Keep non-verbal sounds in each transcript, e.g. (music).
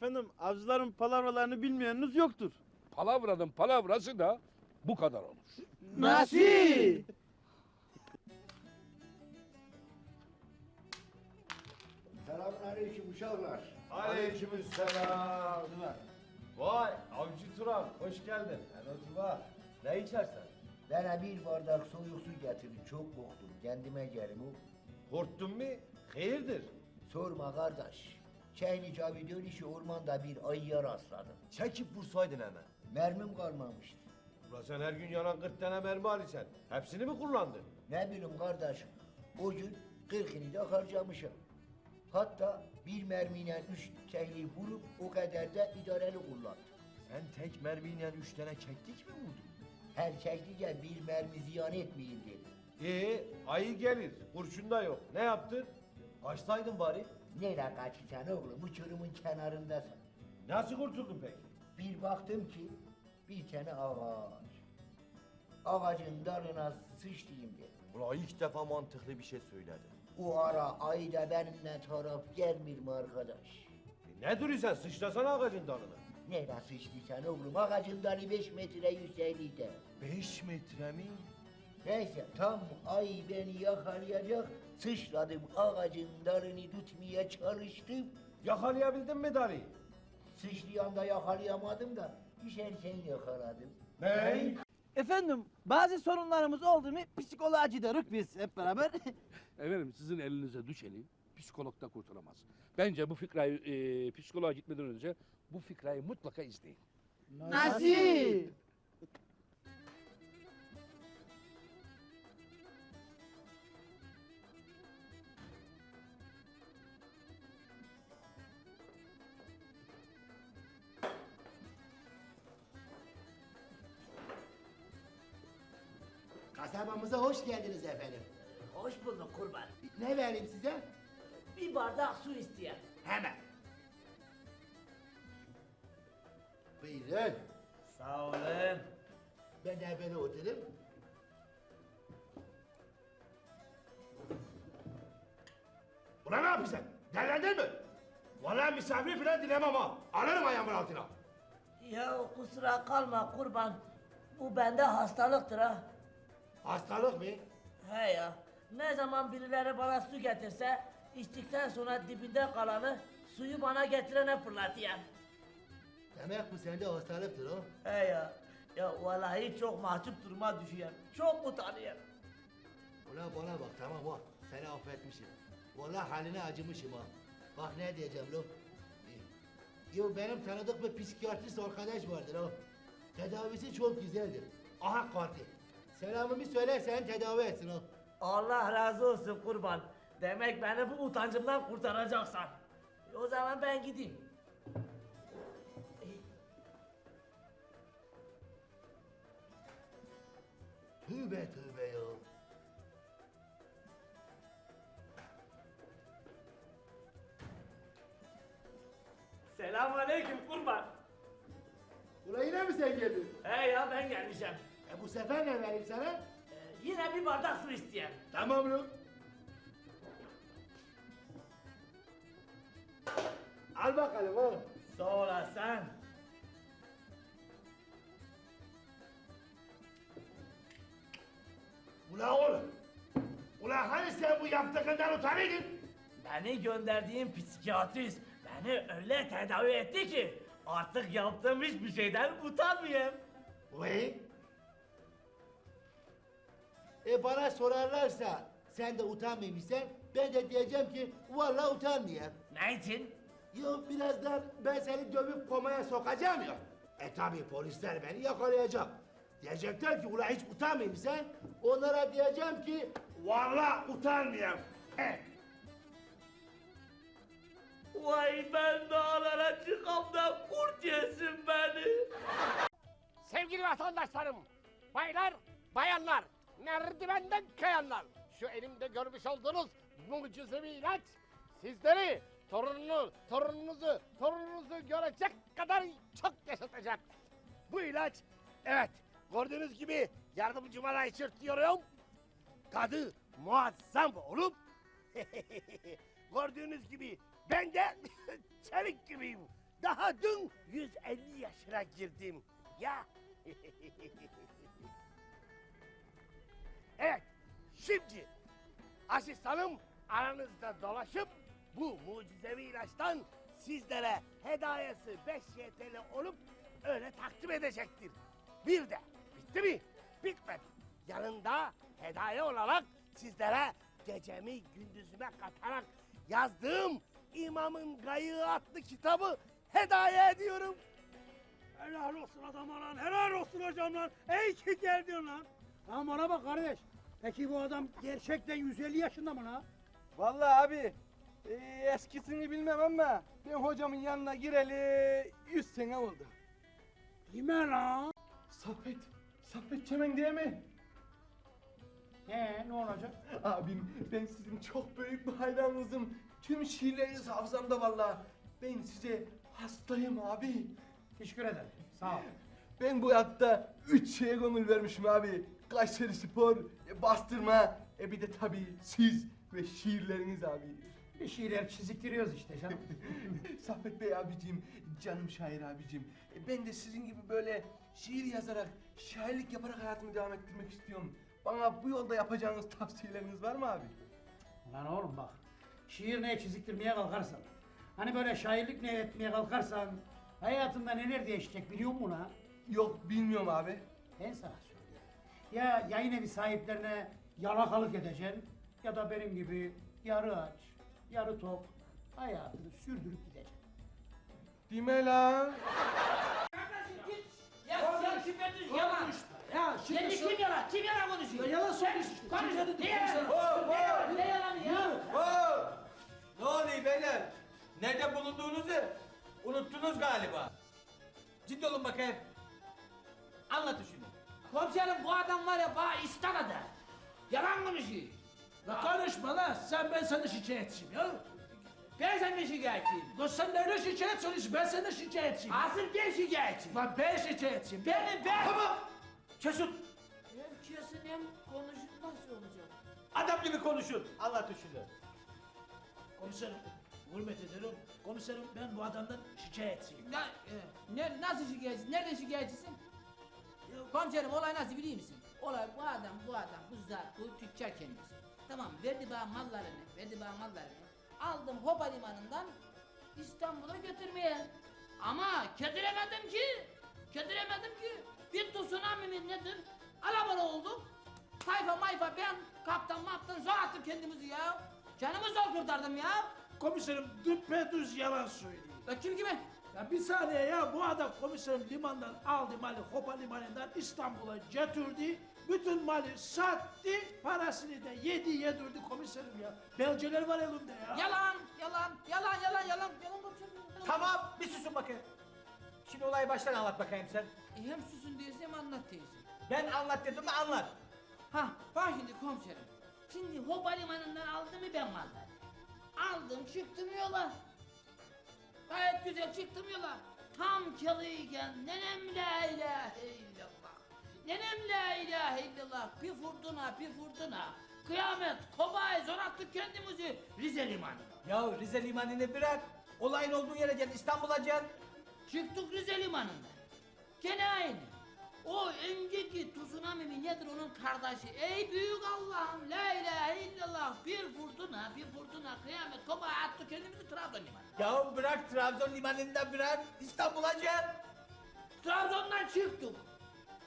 Efendim avcıların palavralarını bilmeyeniniz yoktur. Palavranın palavrası da bu kadar olur. Nasıl? Selamun aleyküm uşaklar. Aleykümselam. Vay avcı Turan hoş geldin. Hele otur bak. Ne içersen? Bana bir bardak soğuk su getirin. Çok korktum. Kendime gelim o. Korktun mu? Hayırdır? Sorma kardeş. Çayniç abi dönüşü ormanda bir ayıya rastladım. Çekip vursaydın hemen. Mermim kalmamıştı. Ulan sen her gün yanan 40 tane mermi alırsan. Hepsini mi kullandın? Ne bileyim kardeş. O gün kırkını da harcamışım. Hatta bir mermiyle üç kehli vurup o kadar da idareli kullandım. Sen tek mermiyle üç tane keklik mi vurdun? Her çeklice bir mermi ziyan etmeyin dedim. Ee, ayı gelir. Kurşun da yok. Ne yaptın? Kaçsaydın bari. Nereye kaçacaksın oğlum? Uçurumun kenarındasın. Nasıl kurtuldun peki? Bir baktım ki bir tane ağaç. Ağacın dalına sıçtayım dedim. Ulan ilk defa mantıklı bir şey söyledi. O ara ayı da benimle taraf gelmiyor mu arkadaş? E ne duruyorsun? Sıçrasana ağacın dalına. Nereye sıçtıysan oğlum? Ağacın dalı beş metre yükseklikte. Beş metre mi? Neyse tam ayı beni yakalayacak. Sıçradım ağacın dalını tutmaya çalıştım. Yakalayabildin mi dalıyı? Sıçrayan da yakalayamadım da düşerken yakaladım. Ney? Efendim bazı sorunlarımız oldu mu psikoloğa gidiyoruz biz hep beraber. (laughs) Efendim sizin elinize düşeni psikolog da kurtaramaz. Bence bu fikrayı e, psikoloğa gitmeden önce bu fikrayı mutlaka izleyin. Nasıl? Kasabamıza hoş geldiniz efendim. Hoş bulduk kurban. Ne vereyim size? Bir bardak su isteyen. Hemen. Buyurun. Sağ olun. Ben de böyle oturayım. Ulan ne yapıyorsun? Delendin mi? Vallahi misafir falan dilemem ha. Alırım ayağımın altına. Ya kusura kalma kurban. Bu bende hastalıktır ha. Hastalık mı? He ya. Ne zaman birileri bana su getirse içtikten sonra dibinde kalanı suyu bana getirene fırlatıyor. Demek bu sende hastalıktır o. He ya. Ya vallahi çok mahcup duruma düşüyorum. Çok utanıyorum. Ulan bana bak tamam ha. Seni affetmişim. Vallahi haline acımışım ha. Bak ne diyeceğim lo. Ee, Yo benim tanıdık bir psikiyatrist arkadaş vardır o. Tedavisi çok güzeldir. Aha kartı. Selamımı söyle sen tedavi etsin o. Allah razı olsun kurban. Demek beni bu utancımdan kurtaracaksan. O zaman ben gideyim. Tövbe tövbe ya. Selam aleyküm kurban. Bu sefer ne vereyim sana? Ee, yine bir bardak su isteyen. Tamam lo. Al bakalım o. Sağ olasın. Ulan oğlum. Ulan hani sen bu yaptığından utanıydın? Beni gönderdiğin psikiyatrist beni öyle tedavi etti ki artık yaptığım hiçbir şeyden utanmıyorum. Vay. E bana sorarlarsa sen de utanmıyormuşsun. Ben de diyeceğim ki vallahi utanmıyorum. Ne için? Yok birazdan ben seni dövüp komaya sokacağım ya. E tabi polisler beni yakalayacak. Diyecekler ki ulan hiç utanmayayım sen. Onlara diyeceğim ki Vallahi utanmıyorum. E, Vay ben dağlara çıkam da kurt yesin beni. Sevgili vatandaşlarım, baylar, bayanlar, merdivenden kayanlar. Şu elimde görmüş olduğunuz mucizevi ilaç sizleri, torununu, torununuzu, torununuzu görecek kadar çok yaşatacak. Bu ilaç, evet, gördüğünüz gibi yardımcıma içirtiyorum. Tadı muazzam olup, (laughs) gördüğünüz gibi ben de (laughs) çelik gibiyim. daha dün 150 yaşına girdim. Ya. (laughs) evet, şimdi asistanım aranızda dolaşıp bu mucizevi ilaçtan sizlere hediyesi 5 YTL olup öyle takdim edecektir. Bir de bitti mi? Bitmedi. Yanında hediye olarak sizlere gecemi gündüzüme katarak yazdığım İmamın Gayığı adlı kitabı hediye ediyorum. Helal olsun adama lan. Helal olsun hocam lan. Ey ki geldin lan. Lan bana bak kardeş. Peki bu adam gerçekten 150 yaşında mı lan? Vallahi abi e, eskisini bilmem ama ben hocamın yanına gireli 100 sene oldu. Kime lan? Saffet, Saffet Çemen diye mi? He ne olacak? Abim ben sizin çok büyük bir hayranınızım. Tüm şiirleriniz hafızamda vallahi. Ben size hastayım abi. Teşekkür ederim. Sağ ol. Ben bu hayatta üç şeye gönül vermişim abi. Kayseri Spor, e, bastırma, e bir de tabii siz ve şiirleriniz abi. Bir şeyler çiziktiriyoruz işte canım. (laughs) Saffet Bey abicim, canım şair abicim. E, Ben de sizin gibi böyle şiir yazarak, şairlik yaparak hayatımı devam ettirmek istiyorum. Bana bu yolda yapacağınız tavsiyeleriniz var mı abi? Lan oğlum bak. Şiir ne çiziktirmeye kalkarsan. Hani böyle şairlik ne etmeye kalkarsan hayatında neler değişecek biliyor musun lan? Yok bilmiyorum abi. Ben sana. Ya yayın evi sahiplerine yalakalık edeceksin ya da benim gibi yarı aç, yarı tok hayatını sürdürüp gideceksin. Değil mi lan? Ya sen şüphe düz yalan. Ya Kendi kim yalan? Kim yalan konuşuyor? yalan söylüyorsun işte. Konuş. Dedi Ne yalan? Ne yalan? Ne yalan ya? Ne oluyor beyler? Nerede bulunduğunuzu unuttunuz galiba. Ciddi olun bakayım. Anlatın şunu. Komiserim bu adam var ya bana istanadı. Yalan konuşuyor. La konuşma lan sen ben sana şikayetçiyim ya. Ben senden şikayetçiyim. Lan sen nerede şikayet söylüyorsun ben senden şikayetçiyim. Asıl ben şikayetçiyim. Lan ben şikayetçiyim. Benim ben. Tamam. Kesin. Hem kesin hem konuşun nasıl olacak? Adam gibi konuşun. Anlatın şunu. Komiserim hürmet ederim. Komiserim ben bu adamdan şikayetçiyim. Ya, e, ne, nasıl şikayetçisin? Nereden şikayetçisin? Komiserim olay nasıl biliyor musun? Olay bu adam, bu adam, bu zat, bu tüccar kendisi. Tamam verdi bana mallarını, verdi bana mallarını. Aldım Hopa limanından İstanbul'a götürmeye. Ama kediremedim ki, kediremedim ki. Bir tsunami mi nedir? Alabora olduk. Tayfa mayfa ben kaptan maptan zor attım kendimizi ya. Canımı zor kurtardım ya. Komiserim düpedüz yalan söylüyor. La kim kime? Ya bir saniye ya bu adam komiserim limandan aldı malı Hopa limanından İstanbul'a götürdü. Bütün malı sattı, parasını da yedi yedirdi komiserim ya. Belgeler var elimde ya. Yalan, yalan, yalan, yalan, yalan, yalan komiserim. yalan. Tamam bir susun bakayım. Şimdi olayı baştan anlat bakayım sen. E, hem susun diyorsun hem anlat diyorsun. Ben anlat dedim mi anlat. Ha bak şimdi komiserim. Şimdi Hopa limanından aldım mı ben malları? Aldım çıktım yola. Gayet güzel çıktım yola. Tam çalıyken nenem la ilahe illallah. Nenem la ilahe illallah. Bir fırtına bir fırtına. Kıyamet kobay zor attık kendimizi Rize limanına. Ya Rize limanını bırak. Olayın olduğu yere gel İstanbul'a gel. Çıktık Rize limanında. Gene aynı. O önceki tsunami mi nedir onun kardeşi? Ey büyük Allah'ım la ilahe illallah bir fırtına bir fırtına kıyamet kopa attı kendimizi Trabzon limanına. Ya bırak Trabzon limanını da bırak İstanbul'a gel. Trabzon'dan çıktık.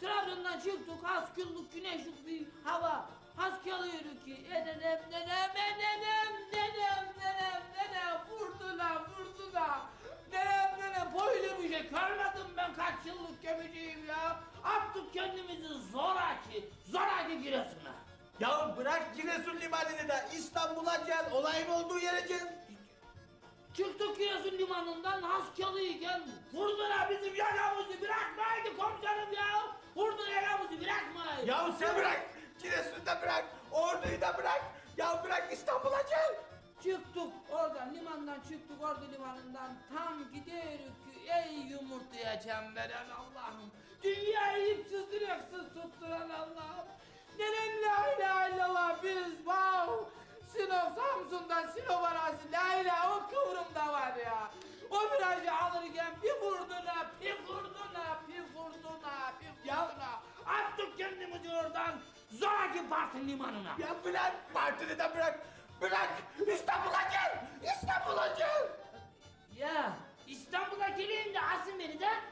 Trabzon'dan çıktık az günlük güneşlik bir hava. Has kalıyoruz ki e nenem nenem e nenem nenem nenem nenem fırtına fırtına. Nenem nenem böyle bir şey görmedim ben kaç yıllık gemiciyim ya. Attık kendimizi zoraki zoraki Giresun'a. Ya bırak Giresun limanını da İstanbul'a gel. Olayın olduğu yere gel. Çıktık Giresun limanından Haskalıyken fırtına bizim yakamızı bırakmaydı komiserim ya. Fırtına yakamızı bırakmaydı. Ya sen bırak. Giresun'u da bırak. Ordu'yu da bırak. Ya bırak İstanbul'a gel. Çıktık oradan limandan çıktık ordu limanından tam gidiyoruz ki ey yumurtaya can veren Allah'ım. Dünyayı ipsiz direksiz tutturan Allah'ım. Nenem la ilahe illallah biz wow. Sinop, Samsun'dan Sinop arası Leyla o kıvrımda var ya. O virajı alırken bir fırtına, bir fırtına, bir fırtına, bir fırtına. Attık kendimizi oradan Zoraki Bartın limanına. Ya bırak partini de bırak. Bırak İstanbul'a gel. İstanbul'a gel. Ya İstanbul'a geleyim de asın beni de.